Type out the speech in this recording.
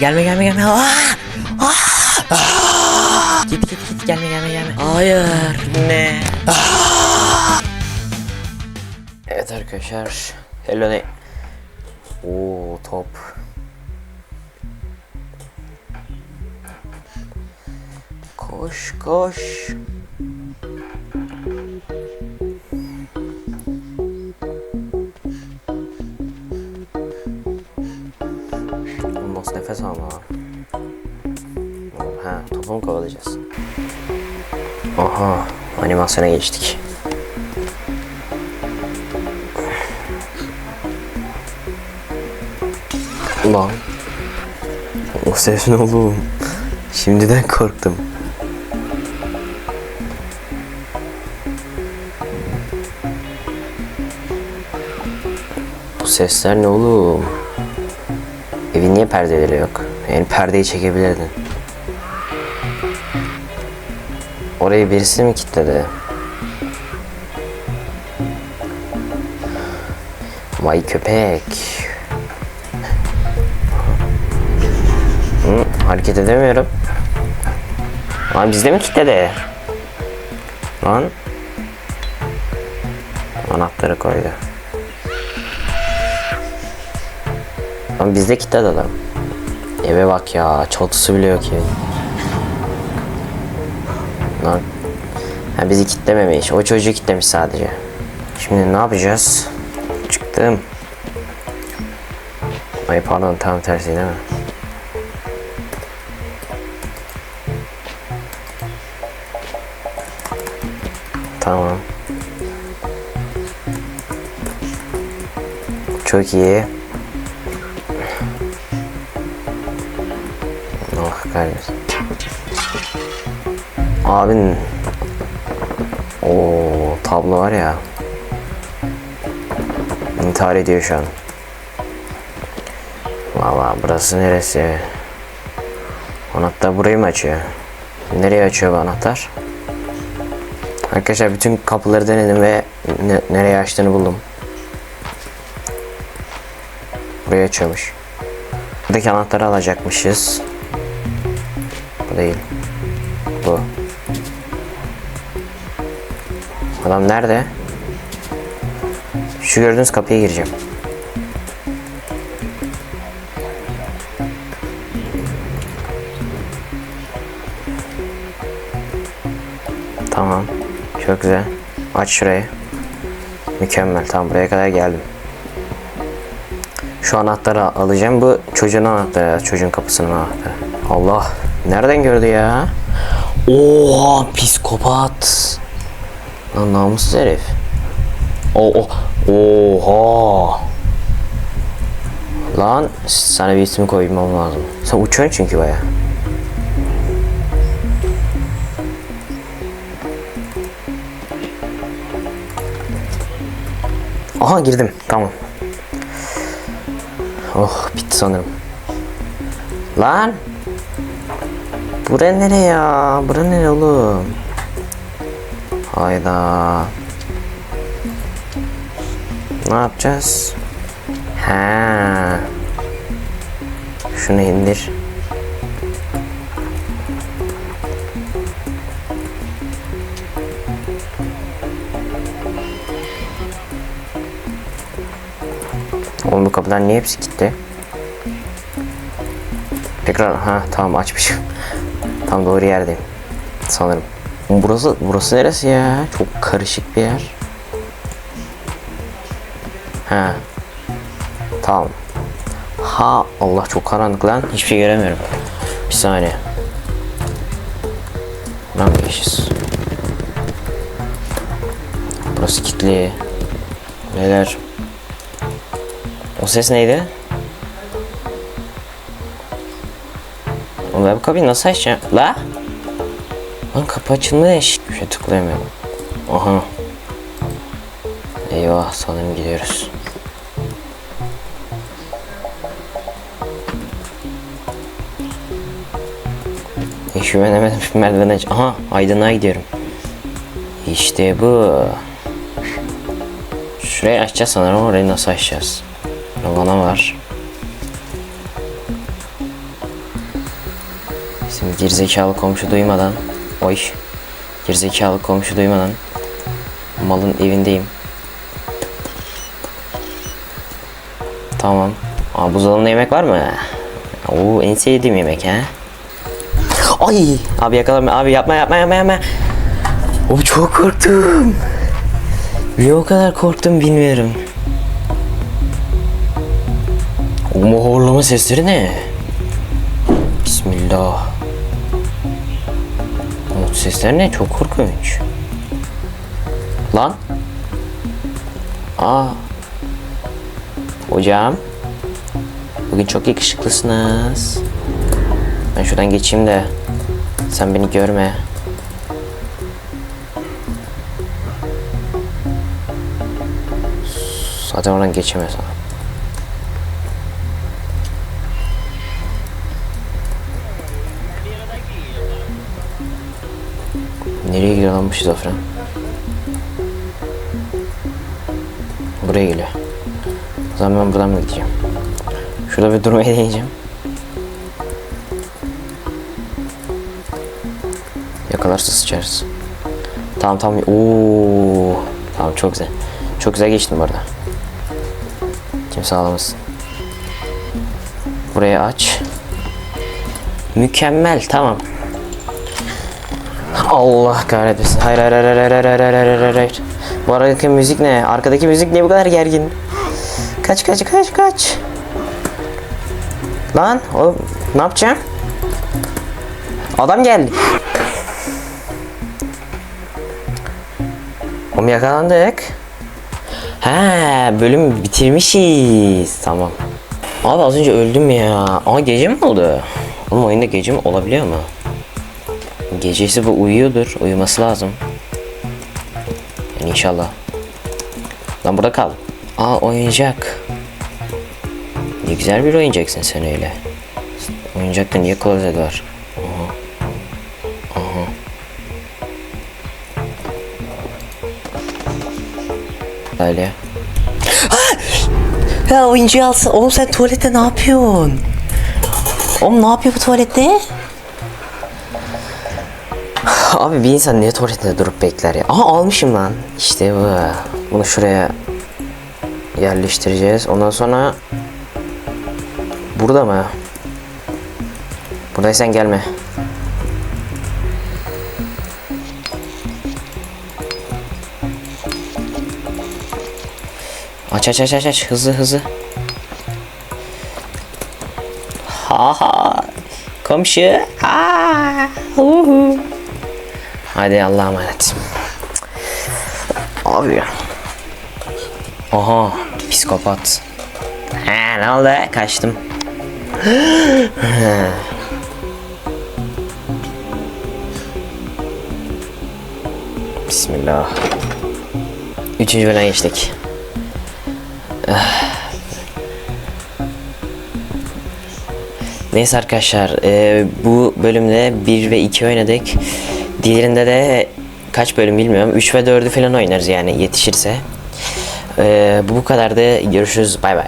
Gelme gelme gelme. Aa! Aa! Aa! Git git git gelme gelme gelme. Hayır. Ne? Aa! Evet arkadaşlar. Hello ne? Oo top. Koş koş. Nasıl nefes alma. Ha topu mu kovalayacağız? Aha animasyona geçtik. Ulan. O ses ne oğlum? Şimdiden korktum. Bu sesler ne oğlum? Evin niye perdeleri yok? Yani perdeyi çekebilirdin. Orayı birisi mi kilitledi? Vay köpek. Hı, hareket edemiyorum. Lan bizde mi kilitledi? Lan. Anahtarı koydu. Lan bizde kilitledi adam. Eve bak ya. Çatısı bile yok evin. Lan. Ha, bizi kitlememiş. O çocuğu kitlemiş sadece. Şimdi ne yapacağız? Çıktım. Ay pardon tam tersi değil mi? Tamam. Çok iyi. Kahretsin. Abin o tablo var ya. İntihar ediyor şu an. Valla burası neresi? Anahtar burayı mı açıyor? Nereye açıyor bu anahtar? Arkadaşlar bütün kapıları denedim ve ne- nereye açtığını buldum. Burayı açıyormuş. Buradaki anahtarı alacakmışız. Değil. Bu. Adam nerede? Şu gördüğünüz kapıya gireceğim. Tamam. Çok güzel. Aç şurayı. Mükemmel. Tamam buraya kadar geldim. Şu anahtarı alacağım. Bu çocuğun anahtarı. Çocuğun kapısının anahtarı. Allah. Nereden gördü ya? Oha psikopat. Lan namussuz herif. O o oha. Lan sana bir isim koymam lazım. Sen uçuyorsun çünkü baya. Aha girdim. Tamam. Oh bitti sanırım. Lan. Bura nere ya? Bura nere oğlum? Hayda. Ne yapacağız? Ha. Şunu indir. Oğlum bu kapılar niye hepsi kilitli? Tekrar ha tamam açmışım. Tam doğru yerdeyim. Sanırım. Burası burası neresi ya? Çok karışık bir yer. Ha. Tamam. Ha Allah çok karanlık lan. Hiçbir şey göremiyorum. Bir saniye. Mı geçeceğiz? Burası kilitli. Neler? O ses neydi? Oğlum ben bu kapıyı nasıl açacağım? La? Lan kapı açılmış. Bir şey tıklayamıyorum. Aha. Eyvah sanırım gidiyoruz. Hiç güvenemedim şu merdiven aç. Aha aydınlığa gidiyorum. İşte bu. Şurayı açacağız sanırım orayı nasıl açacağız? Lavana var. Şimdi gerizekalı komşu duymadan. Oy. Gerizekalı komşu duymadan. Malın evindeyim. Tamam. Aa, buzdolabında yemek var mı? Oo en sevdiğim yemek ha. Ay abi yakalama abi yapma yapma yapma yapma. O çok korktum. Niye o kadar korktum bilmiyorum. O horlama sesleri ne? Bismillah. O sesler ne? Çok korkunç. Lan. Aa. Hocam. Bugün çok yakışıklısınız. Ben şuradan geçeyim de sen beni görme. Zaten oradan geçemez ha. Nereye gidiyor lan bu şizofren? Buraya geliyor. O zaman ben buradan mı gideceğim? Şurada bir durmaya deneyeceğim. Yakalarsa sıçarız. Tamam tamam. Oo. Tamam çok güzel. Çok güzel geçtim bu arada. Kimse ağlamasın. Burayı aç. Mükemmel tamam. Allah kahretmesin. Hayır hayır hayır hayır hayır hayır hayır hayır hayır. Bu aradaki müzik ne? Arkadaki müzik niye bu kadar gergin? Kaç kaç kaç kaç. Lan o ne yapacağım? Adam geldi. Oğlum yakalandık. He bölüm bitirmişiz. Tamam. Abi az önce öldüm ya. Ama gece mi oldu? Oğlum oyunda gece mi olabiliyor mu? Gecesi bu uyuyordur. Uyuması lazım. Yani inşallah. Lan burada kal. Aa oyuncak. Ne güzel bir oyuncaksın sen öyle. Oyuncakta niye klozet var? Aha. Aha. Öyle. Ya oyuncuyu alsın. Oğlum sen tuvalette ne yapıyorsun? Oğlum ne yapıyor bu tuvalette? Abi bir insan niye tuvaletinde durup bekler ya? Aha almışım lan. İşte bu. Bunu şuraya yerleştireceğiz. Ondan sonra burada mı? Buradaysan gelme. Aç aç aç aç aç hızlı hızlı. Ha ha. Komşu. Hadi Allah'a emanet. Abi ya. Aha psikopat. Ha ne oldu? Kaçtım. Bismillah. Üçüncü bölüme geçtik. Neyse arkadaşlar e, bu bölümde 1 ve 2 oynadık. Diğerinde de kaç bölüm bilmiyorum. 3 ve 4'ü falan oynarız yani yetişirse. E, bu bu kadardı. Görüşürüz. Bay bay.